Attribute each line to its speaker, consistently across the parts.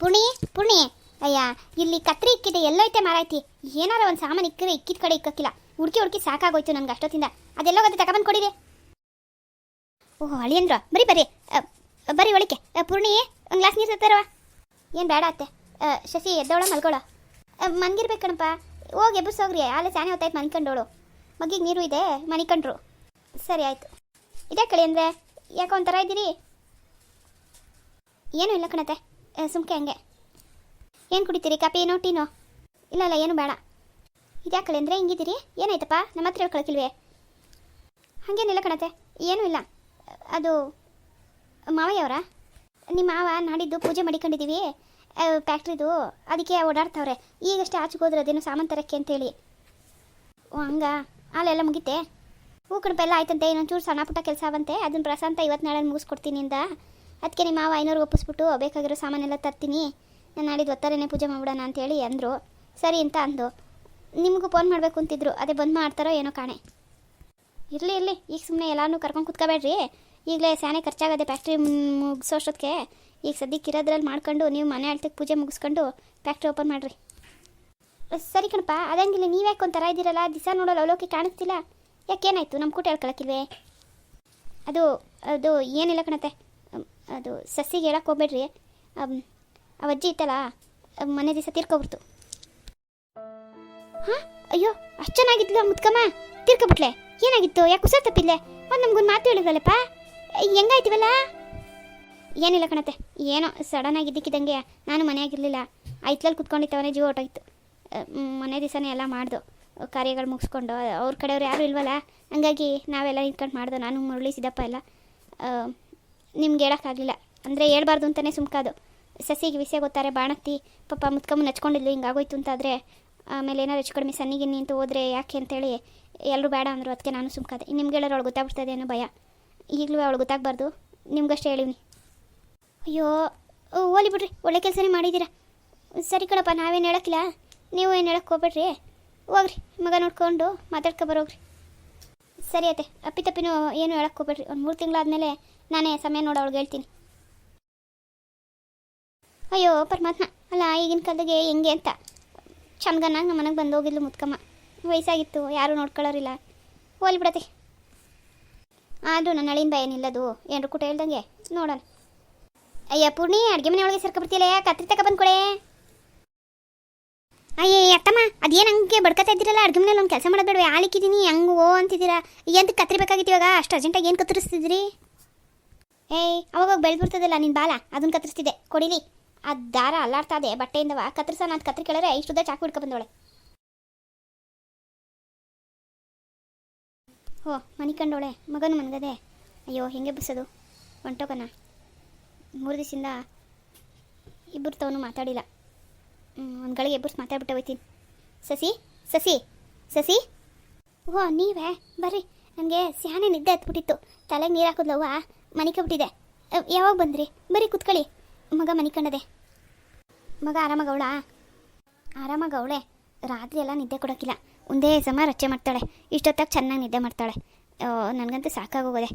Speaker 1: ಪುಣಿ ಪುಣಿ. ಅಯ್ಯ, ಇಲ್ಲಿ ಕತ್ರಿ ಇಕ್ಕಿದೆ ಎಲ್ಲೈತೆ ಮಾರಾಯ್ತಿ. ಏನಾರ ಒಂದು ಸಾಮಾನು ಇಕ್ಕಿದ್ರೆ ಇಕ್ಕಿದ ಕಡೆ ಇಕ್ಕಕ್ಕಿಲ್ಲ ಹುಡುಕಿ ಹುಡುಕಿ ಸಾಕಾಗೋಯ್ತು ನನ್ಗೆ ಅಷ್ಟೊತ್ತಿಂದ. ಅದೆಲ್ಲ ಗೊತ್ತೆ, ತಗೊಬಂದು ಕೊಡಿದೆ ಓಹ್, ಅಳಿಯಂದ್ರ, ಬರೀ, ಬರಿ. ಬರಿ ಒಳಿಕೆ ಪೂರ್ಣಿ ಒಂದು ಗ್ಲಾಸ್ ನೀರು ತರವ ಏನು ಬೇಡ ಅತ್ತೆ. ಶಶಿ, ಎದ್ದೋಳ, ಮಲ್ಗೋಳ. ಮನ್ಗಿರ್ಬೇಕು ಕಣಪ್ಪ. ಹೋಗಿ ಎಬ್ಬು ಹೋಗ್ರಿ. ಆಲೆ ಸ್ಯಾನೆ ಹೊತ್ತಾಯ್ತು ಮನ್ಕೊಂಡೋಳು. ಮಗಿಗೆ ನೀರು ಇದೆ, ಮನಿಕಂಡ್ರು. ಸರಿ, ಆಯಿತು. ಇದೇ ಕಳಿ ಅಂದರೆ ಯಾಕೋ ಒಂಥರ ಇದ್ದೀರಿ? ಏನೂ ಇಲ್ಲ ಕಣತೆ ಸುಮ್ಕೆ ಹಂಗೆ. ಏನು ಕುಡಿತೀರಿ? ಕಾಪಿ ಏನೋ, ಟೀನೋ? ಇಲ್ಲ ಇಲ್ಲ ಏನು ಬೇಡ. ಇದ್ಯಾಕಳೆ ಅಂದರೆ ಹಿಂಗಿದ್ದೀರಿ? ಏನಾಯ್ತಪ್ಪ? ನಮ್ಮ ಹತ್ರ ಹೇಳ್ಕೊಳಕಿಲ್ವೇ? ಹಾಗೇನಿಲ್ಲ ಕಣತೆ. ಏನೂ ಇಲ್ಲ. ಅದು, ಮಾವಯ್ಯವರ? ನಿಮ್ಮ ಮಾವ ನಾಡಿದ್ದು ಪೂಜೆ ಮಾಡಿಕೊಂಡಿದ್ದೀವಿ. ಫ್ಯಾಕ್ಟ್ರಿದು. ಅದಕ್ಕೆ ಓಡಾಡ್ತಾವ್ರೆ. ಈಗಷ್ಟೇ ಆಚೆಗೆ ಹೋದ್ರೆ ಅದೇನೋ ಸಾಮಾನು ತರಕ್ಕೆ ಅಂತೇಳಿ. ಓ, ಹಂಗ? ಹಾಲೆಲ್ಲ ಮುಗಿತೆ? ಹೂ ಕಣಪ ಎಲ್ಲ ಆಯ್ತಂತೆ. ಇನ್ನೊಂಚೂರು ಸಣ್ಣ ಪುಟ್ಟ ಕೆಲಸ ಬಂತೆ ಅದನ್ನು ಪ್ರಸಾಂತ ಇವತ್ತು ನಾಳೆ ಮುಗಿಸ್ಕೊಡ್ತೀನಿ ಅಂದ ಅದಕ್ಕೆ ನಿಮ್ಮ ಮಾವ ಐನೂರು ಒಪ್ಪಿಸ್ಬಿಟ್ಟು, ಬೇಕಾಗಿರೋ ಸಾಮಾನೆಲ್ಲ ತರ್ತೀನಿ. ನಾನು ನಾಳಿದ್ದು ಒತ್ತಾರನೇ ಪೂಜೆ ಮಾಡ್ಬಿಡೋಣ ಅಂತೇಳಿ ಅಂದರು. ಸರಿ ಅಂತ ಅಂದು ನಿಮಗೂ ಫೋನ್ ಮಾಡಬೇಕು ಅಂತಿದ್ರು. ಅದೇ ಬಂದ್ ಮಾಡ್ತಾರೋ ಏನೋ ಕಾಣೆ. ಇರಲಿ ಇರಲಿ. ಈಗ ಸುಮ್ಮನೆ ಎಲ್ಲಾನು ಕರ್ಕೊಂಡು ಕುತ್ಕೋಬೇಡ್ರಿ. ಈಗಲೇ ಸ್ಯಾನೆ ಖರ್ಚಾಗದೆ ಫ್ಯಾಕ್ಟ್ರಿ ಮುಗಿಸೋಷ್ಟೊತ್ತಿಗೆ. ಈಗ ಸದ್ಯಕ್ಕೆ ಇರೋದ್ರಲ್ಲಿ ಮಾಡ್ಕೊಂಡು, ನೀವು ಮನೆ ಅಳ್ತಕ್ಕೆ ಪೂಜೆ ಮುಗಿಸ್ಕೊಂಡು ಫ್ಯಾಕ್ಟ್ರಿ ಓಪನ್ ಮಾಡಿರಿ. ಸರಿ ಕಣಪ್ಪ. ಅದಂಗಿಲ್ಲ. ನೀವ್ಯಾಕೆ ಒಂಥರ ಇದ್ದೀರಲ್ಲ? ದಿಸ ನೋಡೋಲ್ಲ ಅವಲೋಕಿ ಕಾಣಿಸ್ತಿಲ್ಲ. ಯಾಕೇನಾಯ್ತು ನಮ್ಮ ಕೂಟ ಹೇಳ್ಕೊಳಕ್ಕಿಲ್ವೇ ಅದು ಅದು ಏನಿಲ್ಲ ಕಣತೆ. ಅದು ಸಸಿಗೆ ಹೇಳಕ್ಕೆ ಹೋಗ್ಬೇಡ್ರಿ. ಆ ಅಜ್ಜಿ ಇತ್ತಲ್ಲ ಮನೆ ದಿವಸ ತೀರ್ಕೊಬಿಡ್ತು. ಹಾಂ, ಅಯ್ಯೋ, ಅಷ್ಟು ಚೆನ್ನಾಗಿದ್ಲು ಮುತ್ಕಮ್ಮ ತೀರ್ಕೊಬಿಟ್ಲೆ. ಏನಾಗಿತ್ತು? ಯಾಕೆ ಕುಸ ತಪ್ಪಿಲ್ಲೆ ಒಂದು ನಮ್ಗೊಂದು ಮಾತು ಹೇಳಿದ್ರಲ್ಲಪ್ಪ. ಹೆಂಗಾಯ್ತಿವಲ್ಲ? ಏನಿಲ್ಲ ಕಣತೆ ಏನೋ ಸಡನ್ ಆಗಿದ್ದಕ್ಕಿದ್ದಂಗೆ ನಾನು ಮನೆಯಾಗಿರಲಿಲ್ಲ. ಐತ್ಲಲ್ಲಿ ಕುತ್ಕೊಂಡಿತ್ತವನೇ ಜೀವ ಹೊಟ್ಟೋಯ್ತು ಮನೆ ದಿವಸನೇ ಎಲ್ಲ ಮಾಡ್ದು. ಕಾರ್ಯಗಳು ಮುಗಿಸ್ಕೊಂಡು, ಅವ್ರ ಕಡೆಯವ್ರು ಯಾರು ಇಲ್ವಲ್ಲ? ಹಂಗಾಗಿ ನಾವೆಲ್ಲ ನಿಂತ್ಕೊಂಡು ಮಾಡ್ದು, ನಾನು ಮುರಳಿ ಸಿದ್ದಪ್ಪ ಎಲ್ಲ. ನಿಮ್ಗೆ ಹೇಳೋಕ್ಕಾಗಲಿಲ್ಲ. ಅಂದರೆ ಹೇಳ್ಬಾರ್ದು ಅಂತಲೇ ಸುಮ್ಕಾದು. ಸಸಿಗೆ ವಿಷಯ ಗೊತ್ತಾರೆ ಬಾಣತ್ತಿ ಪಾಪ ಮುತ್ಕಮ್ಮನ ನಚ್ಕೊಂಡಿದ್ಲು ಹಿಂಗಾಗೋಯ್ತು ಅಂತಾದರೆ, ಆಮೇಲೆ ಏನಾರು ಹೆಚ್ಚು ಕಡಿಮೆ ಸನ್ನಿಗಿನ್ನಿ ನಿಂತು ಹೋದ್ರೆ ಯಾಕೆ ಅಂತೇಳಿ ಎಲ್ಲರೂ ಬೇಡ ಅಂದರು, ಅದಕ್ಕೆ ನಾನು ಸುಮ್ಕಾದೆ. ನಿಮ್ಗೆ ಹೇಳೋರು ಅವಳು ಗೊತ್ತಾಗ್ಬಿಡ್ತದೆ ಏನೋ ಭಯ. ಈಗಲೂ ಅವಳು ಗೊತ್ತಾಗಬಾರ್ದು. ನಿಮ್ಗಷ್ಟೇ ಹೇಳಿವ್ನಿ ಅಯ್ಯೋ ಓಲಿ ಬಿಡ್ರಿ, ಒಳ್ಳೆ ಕೆಲಸನೇ ಮಾಡಿದ್ದೀರಾ ಸರಿ ಕಣಪ್ಪ, ನಾವೇನು ಹೇಳಕ್ಕಿಲ್ಲ. ನೀವು ಏನು ಹೇಳಕ್ಕೆ ಹೋಗ್ಬೇಡ್ರಿ. ಹೋಗ್ರಿ, ಮಗ ನೋಡ್ಕೊಂಡು ಮಾತಾಡ್ಕೊ ಬರೋಗ್ರಿ. ಸರಿ ಅತ್ತೆ ಅಪ್ಪಿತಪ್ಪಿನೂ ಏನು ಹೇಳಕ್ಕೆ ಹೋಗ್ಬೇಡ್ರಿ. ಒಂದು ಮೂರು ತಿಂಗಳಾದಮೇಲೆ ನಾನೇ ಸಮಯ ನೋಡಿ, ಅವಳಿಗೆ ಹೇಳ್ತೀನಿ. ಅಯ್ಯೋ, ಪರಮಾತ್ಮ, ಅಲ್ಲ ಈಗಿನ ಕಾಲದಾಗೆ ಹೆಂಗೆ ಅಂತ. ಚಮ್ಗನಾಗ ನಮ್ಮ ಮನೆಗೆ ಬಂದು ಹೋಗಿದ್ಲು ಮುತ್ಕಮ್ಮ. ವಯಸ್ಸಾಗಿತ್ತು, ಯಾರೂ ನೋಡ್ಕೊಳ್ಳೋರಿಲ್ಲ ಹೋಲಿ ಬಿಡತ್ತೆ. ಆದರೂ ನನ್ನ ಅಳಿನ ಭಯ ಏನಿಲ್ಲದು ಏನು ಕೂಟ ಹೇಳ್ದಂಗೆ ನೋಡೋಣ. ಅಯ್ಯ, ಪೂರ್ಣಿ, ಅಡುಗೆ ಮನೆ ಒಳಗೆ ಸೇರ್ಕೊಬಿಡ್ತಿಲ್ಲ ಕತ್ರಿ ತಕ ಬಂದ್ಕೊಳೆ. ಅಯ್ಯೇ ಅತ್ತಮ್ಮ, ಅದೇನು ಹಂಗೆ ಬಡ್ಕತಾ ಇದ್ದೀರಲ್ಲ? ಅಡುಗೆ ಮನೇಲಿ ಒಂದು ಕೆಲಸ ಮಾಡೋದು ಬೇಡವೆ ಆಳಿಕ್ಕಿದ್ದೀನಿ ಹಂಗೆ ಓ ಅಂತಿದ್ದೀರಾ? ಎಂತ ಕತ್ತರಿಬೇಕಾಗಿತ್ತು ಇವಾಗ? ಅಷ್ಟು ಅರ್ಜೆಂಟಾಗಿ ಏನು ಕತ್ತರಿಸ್ತಿದ್ರಿ ಏಯ್, ಅವಾಗ ಬೆಳೆದ್ಬಿಡ್ತದಲ್ಲ ನಿನ್ನ ಬಾಲ? ಅದನ್ನು ಕತ್ತರಿಸ್ತಿದ್ದೆ ಕೊಡಿಲಿ. ಅದು ದಾರ ಅಲ್ಲಾಡ್ತಾ ಇದೆ. ಬಟ್ಟೆಯಿಂದವ? ಕತ್ತರಿಸೋಣ ಅಂತ ಕತ್ತರಿ ಕೇಳಿದ್ರೆ ಉದ್ದ ಚಾಕು ಹಿಡ್ಕೊ ಬಂದವಳೆ. ಓ ಮನಿ ಕಂಡೋಳೆ. ಮಗನು ಮನ್ಗದೆ. ಅಯ್ಯೋ, ಹೆಂಗೆ ಬಿಸೋದು ಹೊಂಟೋಗನ? ಮೂರು ದಿವಸದಿಂದ ಇಬ್ಬರು ತವನು ಮಾತಾಡಿಲ್ಲ. ಒಂದು ಗಳಿಗೆ ಎಬ್ಬರ್ಸ್ ಮಾತಾಡ್ಬಿಟ್ಟು ಹೋಗ್ತೀನಿ. ಸಸಿ ಸಸಿ ಸಸಿ. ಓ ನೀವೇ? ಬರ್ರಿ. ನನಗೆ ಸ್ಯಾನೆ ನಿದ್ದೆ ಹತ್ಬಿಟ್ಟಿತ್ತು. ತಲೆಗೆ ನೀರು ಹಾಕಿದ್ಲವ್ವ ಮನಿಕೊಬಿಟ್ಟಿದೆ ಯಾವಾಗ ಬಂದ್ರಿ? ಬರಿ ಕುತ್ಕೊಳ್ಳಿ. ಮಗ ಮನಿಕಂಡದೆ ಮಗ ಆರಾಮಾಗವಳಾ ಆರಾಮಾಗಿ ಅವಳೆ. ರಾತ್ರಿ ಎಲ್ಲ ನಿದ್ದೆ ಕೊಡೋಕ್ಕಿಲ್ಲ. ಒಂದೇ ಸಮ ರಚೆ ಮಾಡ್ತಾಳೆ. ಇಷ್ಟೊತ್ತಾಗ ಚೆನ್ನಾಗಿ ನಿದ್ದೆ ಮಾಡ್ತಾಳೆ. ನನಗಂತೂ ಸಾಕಾಗೋಗೋದೆ.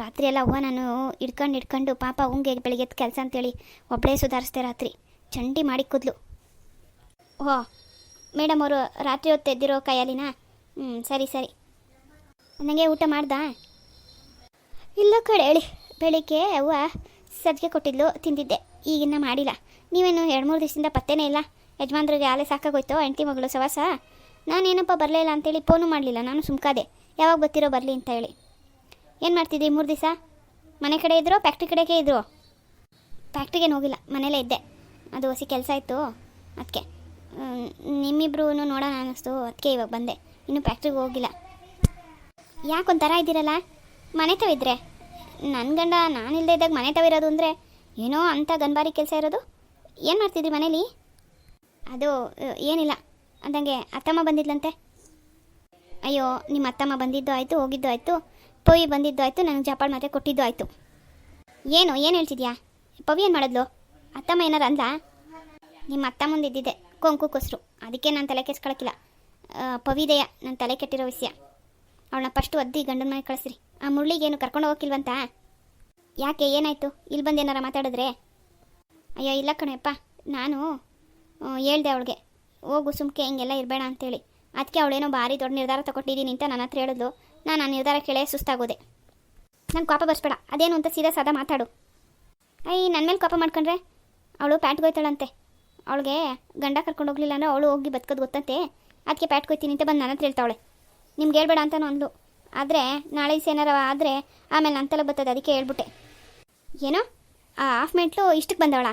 Speaker 1: ರಾತ್ರಿ ಎಲ್ಲ ಅವ್ವ ನಾನು ಹಿಡ್ಕೊಂಡು ಹಿಡ್ಕೊಂಡು ಪಾಪ ಅವಂಗೆ ಬೆಳಿಗ್ಗೆ ಕೆಲಸ ಅಂತೇಳಿ ಒಬ್ಬಳೇ ಸುಧಾರಿಸ್ದೆ ರಾತ್ರಿ. ಚಂಡಿ ಮಾಡಿ ಕೂದ್ಲು. ಓ ಮೇಡಮ್ ಅವರು ರಾತ್ರಿ ಹೊತ್ತು ಎದ್ದಿರೋ ಕೈಯಲ್ಲಿನ ಹ್ಞೂ ಸರಿ ಸರಿ. ನನಗೆ ಊಟ ಮಾಡ್ದಾ? ಇಲ್ಲ ಕಡೆ ಹೇಳಿ. ಬೆಳಿಗ್ಗೆ ಅವ್ವ ಸಜ್ಜಿಗೆ ಕೊಟ್ಟಿದ್ಲು, ತಿಂದಿದ್ದೆ. ಈಗಿನ್ನ ಮಾಡಿಲ್ಲ. ನೀವೇನು ಎರಡು ಮೂರು ದಿವಸದಿಂದ ಪತ್ತೆನೇ ಇಲ್ಲ? ಯಜಮಾನ್ರಿಗೆ ಆಲೆ ಸಾಕಾಗೋಯ್ತು, ಹೆಂಡತಿ ಮಗಳು ಸವಾಸ? ನಾನೇನಪ್ಪ ಬರಲೇ ಇಲ್ಲ ಅಂತೇಳಿ ಫೋನು ಮಾಡಲಿಲ್ಲ, ನಾನು ಸುಮ್ಕಾದೆ. ಯಾವಾಗ ಬರ್ತಿರೋ ಬರಲಿ ಅಂತ ಹೇಳಿ. ಏನು ಮಾಡ್ತಿದ್ದಿ ಮೂರು ದಿವಸ? ಮನೆ ಕಡೆ ಇದ್ರೋ, ಫ್ಯಾಕ್ಟ್ರಿ ಕಡೆಗೆ ಇದ್ರು? ಫ್ಯಾಕ್ಟ್ರಿಗೇನು ಹೋಗಿಲ್ಲ, ಮನೇಲೇ ಇದ್ದೆ. ಅದು ಹೊಸಿ ಕೆಲಸ ಇತ್ತು ಅದಕ್ಕೆ ನಿಮ್ಮಿಬ್ರು ನೋಡೋಣ ಅನ್ನಿಸ್ತು. ಅದಕ್ಕೆ ಇವಾಗ ಬಂದೆ. ಇನ್ನು ಫ್ಯಾಕ್ಟ್ರಿಗೆ ಹೋಗಿಲ್ಲ. ಯಾಕೊಂಥರ ಇದ್ದೀರಲ್ಲ? ಮನೆ ತವಿದ್ರೆ? ನನ್ನ ಗಂಡ ನಾನಿಲ್ಲದೆ ಇದ್ದಾಗ ಮನೆ ತವಿರೋದು ಅಂದರೆ ಏನೋ ಅಂಥ ಗನ್ಬಾರಿ ಕೆಲಸ ಇರೋದು? ಏನು ಮಾಡ್ತಿದ್ರಿ ಮನೇಲಿ? ಅದು, ಏನಿಲ್ಲ. ಅಂದಂಗೆ ಅತ್ತಮ್ಮ ಬಂದಿದ್ಲಂತೆ. ಅಯ್ಯೋ, ನಿಮ್ಮ ಅತ್ತಮ್ಮ ಬಂದಿದ್ದು ಆಯಿತು, ಹೋಗಿದ್ದು ಆಯಿತು. ಪವಿ ಬಂದಿದ್ದು ಆಯಿತು, ನನಗೆ ಜಪಾಳ್ ಮಾತ್ರೆ ಕೊಟ್ಟಿದ್ದು ಆಯಿತು. ಏನು ಏನು ಹೇಳ್ತಿದ್ಯಾ? ಪವಿ ಏನು ಮಾಡಿದ್ಲು? ಅತ್ತಮ್ಮ ಏನಾರು ಅಂದ ನಿಮ್ಮ ಅತ್ತ ಮುಂದೆ ಇದ್ದಿದ್ದೆ ಕೊಂಕು ಕೊಸರು. ಅದಕ್ಕೆ ನಾನು ತಲೆ ಕೆಸ್ಕೊಳಕ್ಕಿಲ್ಲ ಪವಿದೆಯ ನನ್ನ ತಲೆ ಕೆಟ್ಟಿರೋ ವಿಷಯ. ಅವಳನ್ನ ಫಸ್ಟ್ ಒದ್ದಿ ಗಂಡನ ಮನೆ ಕಳಿಸ್ರಿ. ಆ ಮುರಳಿಗೇನು ಕರ್ಕೊಂಡು ಹೋಗಿಲ್ವಂತ ಯಾಕೆ, ಏನಾಯಿತು? ಇಲ್ಲಿ ಬಂದು ಏನಾರ ಮಾತಾಡಿದ್ರೆ? ಅಯ್ಯೋ, ಇಲ್ಲ ಕಣಪ್ಪ ನಾನು ಹೇಳ್ದೆ ಅವಳಿಗೆ. ಹೋಗು ಸುಮ್ಕೆ, ಹಿಂಗೆಲ್ಲ ಇರಬೇಡ ಅಂತೇಳಿ. ಅದಕ್ಕೆ ಅವಳೇನೋ ಭಾರಿ ದೊಡ್ಡ ನಿರ್ಧಾರ ತಗೊಂಡಿದ್ದೀನಿ ಅಂತ ನನ್ನ ಹತ್ರ ಹೇಳಿದ್ಲು. ನಾನು ಆ ನಿರ್ಧಾರ ಕೇಳೇ ಸುಸ್ತಾಗೋದೆ. ನಂಗೆ ಕೋಪ ಬರ್ಸ್ಬೇಡ. ಅದೇನು ಅಂತ ಸೀದಾ ಸಾದಾ ಮಾತಾಡು. ಅಯ್ಯ ನನ್ನ ಮೇಲೆ ಕೋಪ ಮಾಡ್ಕೊಂಡ್ರೆ? ಅವಳು ಪ್ಯಾಟ್ಗೆ ಹೋಯ್ತಾಳಂತೆ ಅವಳಿಗೆ ಗಂಡ ಕರ್ಕೊಂಡು ಹೋಗ್ಲಿಲ್ಲ ಅಂದ್ರೆ ಅವಳು ಹೋಗಿ ಬದುಕೋದು ಗೊತ್ತಂತೆ? ಅದಕ್ಕೆ ಪ್ಯಾಟ್ ಕೊಯ್ತೀನಿ ಅಂತ ಬಂದು ನನ್ನ ಹತ್ರ ಹೇಳ್ತಾವಳೆ. ನಿಮ್ಗೆ ಹೇಳ್ಬೇಡ ಅಂತಾನು ಅಂದ್ಲು. ಆದರೆ ನಾಳೆ ಏನಾರ ಆದರೆ ಆಮೇಲೆ ನನ್ನ ತಲೆ ಬರ್ತದೆ ಅದಕ್ಕೆ ಹೇಳ್ಬಿಟ್ಟೆ. ಏನೋ? ಆ ಹಾಫ್ ಮೆಂಟ್ಲು ಇಷ್ಟಕ್ಕೆ ಬಂದವಳ.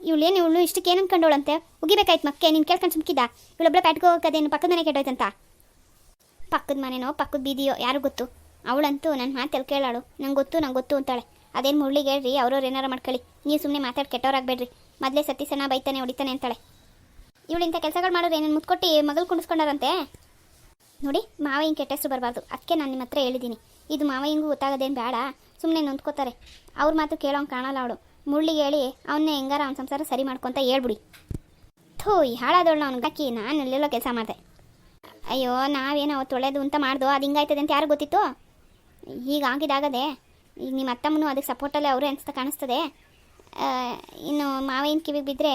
Speaker 1: ಏನು ಇವಳು ಇಷ್ಟಕ್ಕೆ ಏನು ಅನ್ಕೊಂಡವಳಂತೆ? ಉಗಿಬೇಕಾಯ್ತು ಮಕ್ಕೆ, ನೀನು ಕೇಳ್ಕೊಂಡು ಸುಮ್ಕಿದ್ದ? ಇವಳೊಬ್ಬಳ ಪ್ಯಾಟ್ಗೆ ಹೋಗೋದೇನು ಪಕ್ಕದ ಮನೆ ಕೆಟ್ಟೋಯ್ತಂತ? ಪಕ್ಕದ ಮನೆನೋ, ಪಕ್ಕದ ಬೀದಿಯೋ ಯಾರು ಗೊತ್ತು. ಅವಳಂತೂ ನನ್ನ ಮಾತಲ್ಲಿ ಕೇಳಾಳು? ನಂಗೆ ಗೊತ್ತು ನಂಗೆ ಗೊತ್ತು ಅಂತಾಳೆ. ಅದೇನು ಮುಳ್ಳಿಗೆ ಹೇಳ್ರಿ, ಅವ್ರವ್ರು ಏನಾರು ಮಾಡ್ಕೊಳ್ಳಿ. ನೀವು ಸುಮ್ಮನೆ ಮಾತಾಡಿ ಕೆಟ್ಟವ್ರಾಗಬೇಡ್ರಿ ಮೊದಲೇ ಸತಿ ಸಣ್ಣ ಬೈತಾನೆ ಹೊಡಿತಾನೆ ಅಂತಾಳೆ. ಇವಳು ಇಂಥ ಕೆಲಸಗಳು ಮಾಡಿದ್ರೆ ಏನೇನು ಮುತ್ಕೊಟ್ಟು ಮಗಳು ಕುಣಿಸ್ಕೊಂಡಾರಂತೆ ನೋಡಿ, ಮಾವ ಹಿಂಗೆ ಕೆಟ್ಟ ಹೆಸರು ಬರಬಾರ್ದು. ಅದಕ್ಕೆ ನಾನು ನಿಮ್ಮ ಹತ್ರ ಹೇಳಿದ್ದೀನಿ ಇದು ಮಾವ ಹಿಂಗೂ ಗೊತ್ತಾಗೋದೇನು ಬೇಡ. ಸುಮ್ಮನೆ ನೊಂದ್ಕೋತಾರೆ. ಅವ್ರ ಮಾತು ಕೇಳೋಂಗೆ ಕಾಣಲ್ಲ ಅವಳು. ಮುಳ್ಳಿಗೆ ಹೇಳಿ ಅವನ್ನೇ ಹೆಂಗಾರ ಅವ್ನ ಸಂಸಾರ ಸರಿ ಮಾಡ್ಕೊತ ಹೇಳ್ಬಿಡಿ. ಥೂ, ಈ ಹಾಳಾದವಳು ಅವ್ನಿಗೆ ಹಾಕಿ ನಾನು ಎಲ್ಲೆಲ್ಲೋ ಕೆಲಸ ಮಾಡಿದೆ. ಅಯ್ಯೋ, ನಾವೇನೋ ಅವತ್ತು ಒಳ್ಳೇದು ಅಂತ ಮಾಡ್ದು? ಅದು ಹಿಂಗಾಯ್ತದೆ ಅಂತ ಯಾರು ಗೊತ್ತಿತ್ತು? ಈಗ ಆಗಿದಾಗದೆ ಈಗ ನಿಮ್ಮ ಅತ್ತಮ್ಮನೂ ಅದಕ್ಕೆ ಸಪೋರ್ಟಲ್ಲೇ ಅವರೇ ಅನಿಸ್ತಾ ಕಾಣಿಸ್ತದೆ. ಇನ್ನು ಮಾವಿನ ಕಿವಿಗೆ ಬಿದ್ದರೆ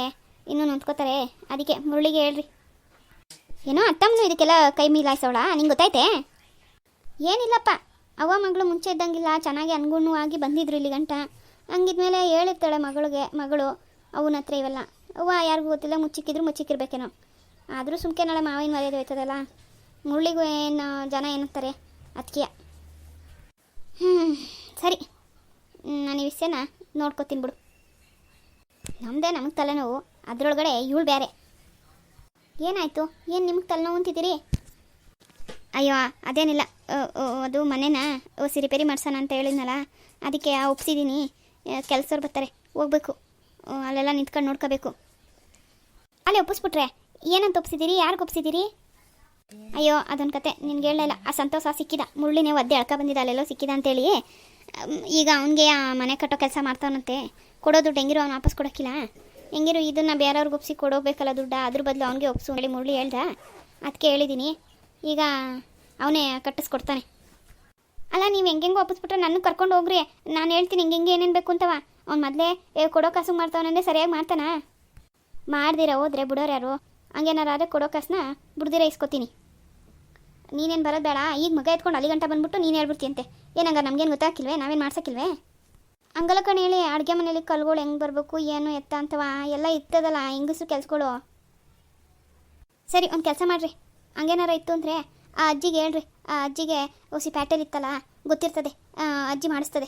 Speaker 1: ಇನ್ನೂ ನೊಂದ್ಕೋತಾರೆ. ಅದಕ್ಕೆ ಮುರುಳಿಗೆ ಹೇಳ್ರಿ. ಏನೋ ಅತ್ತಮ್ಮನು ಇದಕ್ಕೆಲ್ಲ ಕೈ ಮೀಲಾಯಿಸೋಳ, ನಿಂಗೆ ಗೊತ್ತೈತೆ ಏನಿಲ್ಲಪ್ಪ, ಅವ್ವ ಮಗಳು ಮುಂಚೆ ಇದ್ದಂಗಿಲ್ಲ, ಚೆನ್ನಾಗಿ ಅನುಗುಣವಾಗಿ ಬಂದಿದ್ರು ಇಲ್ಲಿ ಗಂಟ. ಹಂಗಿದ್ಮೇಲೆ ಹೇಳಿರ್ತಾಳೆ ಮಗಳಿಗೆ, ಮಗಳು, ಅವನ ಹತ್ರ ಇವೆಲ್ಲ. ಅವ್ವ ಯಾರಿಗೂ ಗೊತ್ತಿಲ್ಲ, ಮುಚ್ಚಿಕ್ಕಿದ್ರು ಮುಚ್ಚಿಕ್ಕಿರ್ಬೇಕೇನೋ. ಆದರೂ ಸುಮ್ಕೆ ನಾಳೆ ಮಾವಿನ ಮರ್ಯಾದೆ ಹೋಯ್ತದಲ್ಲ? ಮುರುಳಿಗೂ ಏನು ಜನ ಏನಂತಾರೆ ಅದಕ್ಕೆ ಹ್ಞೂ ಸರಿ. ನಾನು ಈ ವಿಷಯನ ನೋಡ್ಕೊತೀನಿ ಬಿಡು. ನಮ್ಮದೇ ನಮಗೆ ತಲೆನೋವು. ಅದರೊಳಗಡೆ ಇವಳು ಬೇರೆ ಏನಾಯಿತು? ಏನು ನಿಮ್ಗೆ ತಲೆನೋವು ಅಂತಿದ್ದೀರಿ? ಅಯ್ಯೋ, ಅದೇನಿಲ್ಲ. ಅದು ಮನೇನ ಓಸಿ ರಿಪೇರಿ ಮಾಡ್ಸೋಣ ಅಂತ ಹೇಳಿದ್ನಲ್ಲ, ಅದಕ್ಕೆ ಒಪ್ಸಿದ್ದೀನಿ ಕೆಲಸವ್ರು ಬರ್ತಾರೆ. ಹೋಗ್ಬೇಕು. ಅಲ್ಲೆಲ್ಲ ನಿಂತ್ಕೊಂಡು ನೋಡ್ಕೋಬೇಕು. ಅಲ್ಲಿ ಒಪ್ಪಿಸ್ಬಿಟ್ರೆ, ಏನಂತ ಒಪ್ಸಿದ್ದೀರಿ ಯಾರಿಗೆ ಒಪ್ಸಿದ್ದೀರಿ ಅಯ್ಯೋ, ಅದೊಂದು ಕತೆ. ನಿನ್ಗೆ ಹೇಳಲಿಲ್ಲ ಆ ಸಂತೋಷ ಸಿಕ್ಕಿದ. ಮುಳ್ಳಿನೇ ಒದ್ದೆ ಅಳ್ಕೊ ಬಂದಿದ್ದ ಅಲ್ಲೆಲ್ಲೋ ಸಿಕ್ಕಿದ ಅಂತೇಳಿ. ಈಗ ಅವನಿಗೆ ಮನೆ ಕಟ್ಟೋ ಕೆಲಸ ಮಾಡ್ತಾವನಂತೆ. ಕೊಡೋ ದುಡ್ಡು ಹೆಂಗಿರೋ ಅವ್ನು ವಾಪಸ್ ಕೊಡೋಕ್ಕಿಲ್ಲ? ಹೆಂಗಿರು ಇದನ್ನು ಬೇರೆಯವ್ರಿಗೆ ಒಪ್ಸಿ ಕೊಡೋಬೇಕಲ್ಲ ದುಡ್ಡ, ಅದ್ರ ಬದಲು ಅವನಿಗೆ ಒಪ್ಸು. ಹೇಳಿ ಮುರಳಿ ಹೇಳ್ದ? ಅದಕ್ಕೆ ಹೇಳಿದ್ದೀನಿ ಈಗ ಅವನೇ ಕಟ್ಟಿಸ್ಕೊಡ್ತಾನೆ. ಅಲ್ಲ, ನೀವು ಹೆಂಗೆಂಗೆ ಒಪ್ಪಿಸ್ಬಿಟ್ರೆ ನನ್ನ ಕರ್ಕೊಂಡು ಹೋಗ್ರಿ. ನಾನು ಹೇಳ್ತೀನಿ, ಹಿಂಗೆ ಹಿಂಗೆ ಏನೇನು ಬೇಕು ಅಂತವ. ಅವ್ನು ಮೊದಲೇ ಕೊಡೋ ಕಾಸು ಮಾಡ್ತಾವನಂದ್ರೆ ಸರಿಯಾಗಿ ಮಾಡ್ತಾನಾ? ಮಾಡ್ದಿರ ಹೋದ್ರೆ ಬಿಡೋರು ಯಾರು? ಹಂಗೇನಾರು ಆದರೆ ಕೊಡೋ ಕಾಸನ್ನ ಬಿಡ್ದಿರ ಇಸ್ಕೊತೀನಿ. ನೀನೇನು ಬರೋದು ಬೇಡ? ಈಗ ಮಗ ಎತ್ಕೊಂಡು ಅಲ್ಲಿ ಗಂಟ ಬಂದ್ಬಿಟ್ಟು ನೀನು ಹೇಳ್ಬಿಡ್ತೀಯಂತೆ. ಏನಂಗ, ನಮ್ಗೇನು ಗೊತ್ತಾಗಿಲ್ವೇ ನಾವೇನು ಮಾಡ್ಸಕ್ಕಿಲ್ವೇ? ಹಂಗಲ್ಲ ಕಣ ಹೇಳಿ, ಅಡುಗೆ ಮನೇಲಿ ಕಲ್ಗಳು ಹೆಂಗೆ ಬರಬೇಕು, ಏನು ಎತ್ತ ಅಂತವ ಎಲ್ಲ ಇತ್ತದಲ್ಲ ಹೆಂಗಸು ಕೆಲಸಗಳು? ಸರಿ, ಒಂದು ಕೆಲಸ ಮಾಡಿರಿ. ಹಂಗೇನಾರ ಇತ್ತು ಅಂದರೆ ಆ ಅಜ್ಜಿಗೆ ಹೇಳ್ರಿ. ಆ ಅಜ್ಜಿಗೆ ಓಸಿ ಪ್ಯಾಟೆಲ್ ಇತ್ತಲ್ಲ, ಗೊತ್ತಿರ್ತದೆ. ಅಜ್ಜಿ ಮಾಡಿಸ್ತದೆ.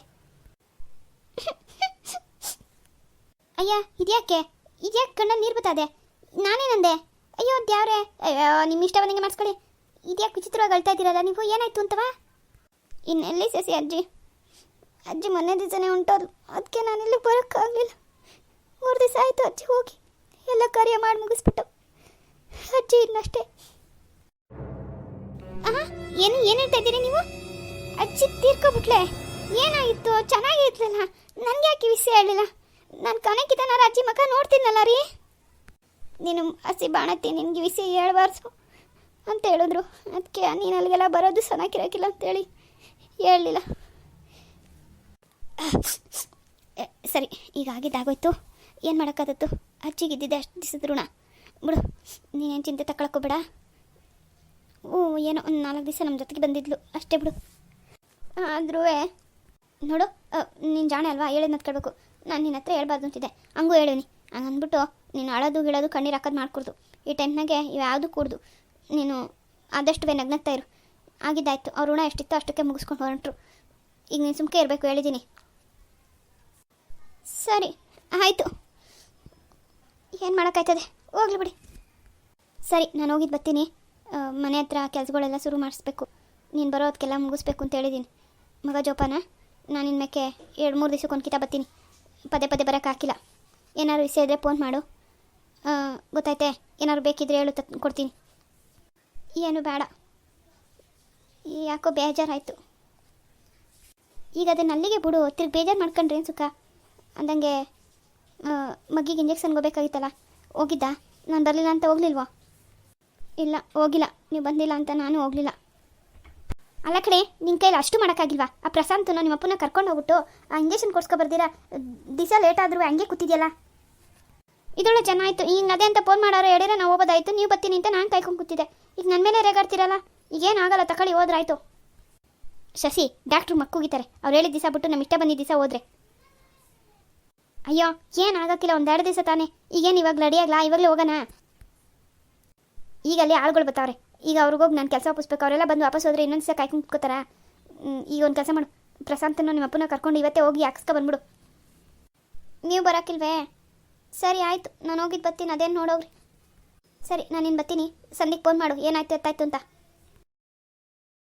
Speaker 1: ಅಯ್ಯ, ಇದ್ಯಾಕೆ? ಇದ್ಯಾಕೆ ಕಣ್ಣಲ್ಲಿ ನೀರು ಬತ್ತದೆ ನಾನೇನಂದೆ? ಅಯ್ಯೋ ದ್ಯಾವ್ರೆ ಅಯ್ಯೋ ನಿಮ್ಮ ಇಷ್ಟ ಬಂದಂಗೆ ಮಾಡಿಸ್ಕೊಳ್ಳಿ. ಇದ್ಯಾಕೆ ವಿಚಿತ್ರವಾಗಿ ಅಳ್ತಾ ಇದ್ದೀರಲ್ಲ ನೀವು ಏನಾಯ್ತು ಅಂತವಾ ಇನ್ನೆಲ್ಲಿ ಸಸಿ ಅಜ್ಜಿ? ಅಜ್ಜಿ ಮೊನ್ನೆ ದಿವಸನೇ ಉಂಟೋದು. ಅದಕ್ಕೆ ನಾನು ಇಲ್ಲಿಗೆ ಬರೋಕ್ಕಾಗಲಿಲ್ಲ. ಮೂರು ದಿವಸ ಆಯಿತು ಅಜ್ಜಿ ಹೋಗಿ. ಎಲ್ಲ ಕಾರ್ಯ ಮಾಡಿ ಮುಗಿಸ್ಬಿಟ್ಟು. ಅಜ್ಜಿ ಇನ್ನಷ್ಟೇ. ಆಹಾ, ಏನು ಏನು ಹೇಳ್ತಾ ಇದ್ದೀರಿ ನೀವು? ಅಜ್ಜಿ ತೀರ್ಕೊಬಿಟ್ಲೆ. ಏನಾಗಿತ್ತು ಚೆನ್ನಾಗಿತ್ತಲ್ಲ ನನಗೆ ಯಾಕೆ ವಿಷಯ ಹೇಳಿಲ್ಲ? ನಾನು ಕಣಕ್ಕಿದ್ದಾನಾರ ಅಜ್ಜಿ ಮಗ ನೋಡ್ತೀನಲ್ಲ ರೀ? ನೀನು ಹಸಿ ಬಾಣತಿ, ನಿನಗೆ ವಿಷಯ ಹೇಳ್ಬಾರ್ದು ಅಂತ ಹೇಳಿದ್ರು. ಅದಕ್ಕೆ ನೀನು ಅಲ್ಲಿಗೆಲ್ಲ ಬರೋದು ಚೆನ್ನಾಗಿರೋಕ್ಕಿಲ್ಲ ಅಂತೇಳಿ ಹೇಳಲಿಲ್ಲ. ಸರಿ, ಈಗ ಆಗಿದ್ದಾಗೋಯ್ತು ಏನು ಮಾಡೋಕ್ಕಾದತ್ತು? ಅಜ್ಜಿಗಿದ್ದಿದ್ದೆ ಅಷ್ಟು ದಿವಸದ ಋಣ. ಬಿಡು, ನೀನೇನು ಚಿಂತೆ ತಗೊಳಕೋಬೇಡ ಓ ಏನೋ ಒಂದು ನಾಲ್ಕು ದಿವಸ ನಮ್ಮ ಜೊತೆಗೆ ಬಂದಿದ್ಲು. ಅಷ್ಟೇ ಬಿಡು. ಆದ್ರೂ ನೋಡು ನೀನು ಜಾಣೆ ಅಲ್ವಾ? ಹೇಳಿದ್ ಕೇಳಬೇಕು. ನಾನು ನಿನ್ನ ಹತ್ರ ಹೇಳ್ಬಾರ್ದು ಅಂತಿದ್ದೆ. ಹಂಗೂ ಹೇಳಿನಿ ಹಂಗೆ ಅಂದ್ಬಿಟ್ಟು ನೀನು ಅಳೋದು ಗಿಳೋದು ಕಣ್ಣೀರು ಹಾಕೋದು ಮಾಡ್ಕೊಡ್ದು. ಈ ಟೈಮ್ನಾಗೆ ಇವ್ಯಾವುದು ಕೂಡ್ದು. ನೀನು ಆದಷ್ಟು ಬೇ ನಗ್ನಗ್ತಾ ಇರು. ಆಗಿದ್ದಾಯ್ತು. ಅವ್ರ ಋಣ ಎಷ್ಟಿತ್ತು ಅಷ್ಟಕ್ಕೆ ಮುಗಿಸ್ಕೊಂಡು ಹೊರಟರು. ಈಗ ನೀನು ಸುಮ್ಕೆ ಇರಬೇಕು ಹೇಳಿದ್ದೀನಿ ಸರಿ, ಆಯಿತು. ಏನು ಮಾಡೋಕ್ಕಾಯ್ತದೆ? ಹೋಗ್ಲಿ ಬಿಡಿ. ಸರಿ, ನಾನು ಹೋಗಿದ್ದು ಬರ್ತೀನಿ. ಮನೆ ಹತ್ರ ಕೆಲಸಗಳೆಲ್ಲ ಶುರು ಮಾಡಿಸ್ಬೇಕು. ನೀನು ಬರೋದಕ್ಕೆಲ್ಲ ಮುಗಿಸ್ಬೇಕು ಅಂತ ಹೇಳಿದ್ದೀನಿ ಮಗ ಜೋಪಾನ, ನಾನು ಇನ್ಮೇಕೆ ಎರಡು ಮೂರು ದಿವಸಕ್ಕೆ ಒಂದು ಕಿತ ಬರ್ತೀನಿ. ಪದೇ ಪದೇ ಬರೋಕ್ಕಾಗಿಲ್ಲ ಏನಾದ್ರು ವಿಷಯ ಇದ್ದರೆ ಫೋನ್ ಮಾಡು. ಗೊತ್ತಾಯ್ತೆ? ಏನಾದ್ರು ಬೇಕಿದ್ರೆ ಹೇಳು ಕೊಡ್ತೀನಿ. ಏನು ಬೇಡ. ಯಾಕೋ ಬೇಜಾರಾಯಿತು. ಈಗ ಅದನ್ನ ಅಲ್ಲಿಗೆ ಬಿಡು. ತಿರ್ಗಿ ಬೇಜಾರು ಮಾಡ್ಕೊಂಡ್ರಿ ಏನು ಸುಖ? ಅಂದಂಗೆ ಮಗ್ಗಿಗೆ ಮಗಿಗೆ ಇಂಜೆಕ್ಷನ್ಗೆ ಹೋಗ್ಬೇಕಾಗಿತ್ತಲ್ಲ ಹೋಗಿದ್ದ? ನಾನು ಬರಲಿಲ್ಲ ಅಂತ ಹೋಗ್ಲಿಲ್ವಾ? ಇಲ್ಲ, ಹೋಗಿಲ್ಲ. ನೀವು ಬಂದಿಲ್ಲ ಅಂತ ನಾನು ಹೋಗ್ಲಿಲ್ಲ. ಅಲ್ಲ ಕಡೆ ನಿನ್ನ ಕೈಲಿ ಅಷ್ಟು ಮಾಡೋಕ್ಕಾಗಿಲ್ವಾ? ಆ ಪ್ರಶಾಂತನ ನಿಮ್ಮ ಅಪ್ಪನ ಕರ್ಕೊಂಡು ಹೋಗ್ಬಿಟ್ಟು ಆ ಇಂಜೆಕ್ಷನ್ ಕೊಡ್ಸ್ಕೊ ಬರ್ದಿರಾ ದಿವಸ ಲೇಟ್ ಆದರೂ ಹಂಗೆ ಕೂತಿದ್ಯಲ್ಲ? ಇದೊಳ್ಳೆ ಚೆನ್ನಾಯ್ತು ಈಗ ಅದೇ ಅಂತ ಫೋನ್ ಮಾಡೋರು ಹೇಳಿದ್ರೆ ನಾವು ಹೋಗೋದಾಯ್ತು. ನೀವು ಬತ್ತೀನಿ ಅಂತ ನಾನು ಕಾಯ್ಕೊಂಡು ಕೂತಿದ್ದೆ. ಈಗ ನನ್ನ ಮೇಲೆ ರೇಗಾಡ್ತಿರಲ್ಲ? ಈಗೇನಾಗಲ್ಲ ತಗೊಳ್ಳಿ ಹೋದ್ರಾಯ್ತು. ಶಶಿ ಡಾಕ್ಟ್ರು ಮಕ್ಕುಗಿತಾರೆ ಅವ್ರು ಹೇಳಿದ ದಿವಸ ಬಿಟ್ಟು ನಮ್ಮ ಇಷ್ಟ ಬಂದಿದ್ದ ದಿವಸ ಹೋದ್ರೆ. ಅಯ್ಯೋ, ಏನು ಆಗಕ್ಕಿಲ್ಲ ಒಂದೆರಡು ದಿವಸ ತಾನೇ. ಈಗೇನು ಇವಾಗ ರೆಡಿ ಆಗ್ಲಾ? ಇವಾಗಲೇ ಹೋಗೋಣ. ಈಗ ಅಲ್ಲಿ ಆಳುಗಳು ಬರ್ತಾವ್ರೆ ಈಗ ಅವ್ರಿಗೋಗಿ ನಾನು ಕೆಲಸ ಒಪ್ಪಿಸ್ಬೇಕು. ಅವರೆಲ್ಲ ಬಂದು ವಾಪಸ್ ಹೋದ್ರೆ ಇನ್ನೊಂದು ದಿವಸ ಕಾಯ್ಕೊಂಡು ಕೂತಾರ ಈಗ ಒಂದು ಕೆಲಸ ಮಾಡು. ಪ್ರಶಾಂತನ ನಿಮ್ಮ ಅಪ್ಪನ ಕರ್ಕೊಂಡು ಇವತ್ತೇ ಹೋಗಿ ಹಾಕ್ಸ್ಕೊ ಬಂದ್ಬಿಡು. ನೀವು ಬರೋಕ್ಕಿಲ್ವೇ? ಸರಿ, ಆಯಿತು. ನಾನು ಹೋಗಿದ್ದು ಬರ್ತೀನಿ ಅದೇನು ನೋಡೋಗ್ರಿ ಸರಿ, ನಾನು ಇನ್ನು ಬರ್ತೀನಿ ಸಂದಿಗೆ ಫೋನ್ ಮಾಡು. ಏನಾಯ್ತು, ಎತ್ತಾಯ್ತು ಅಂತ?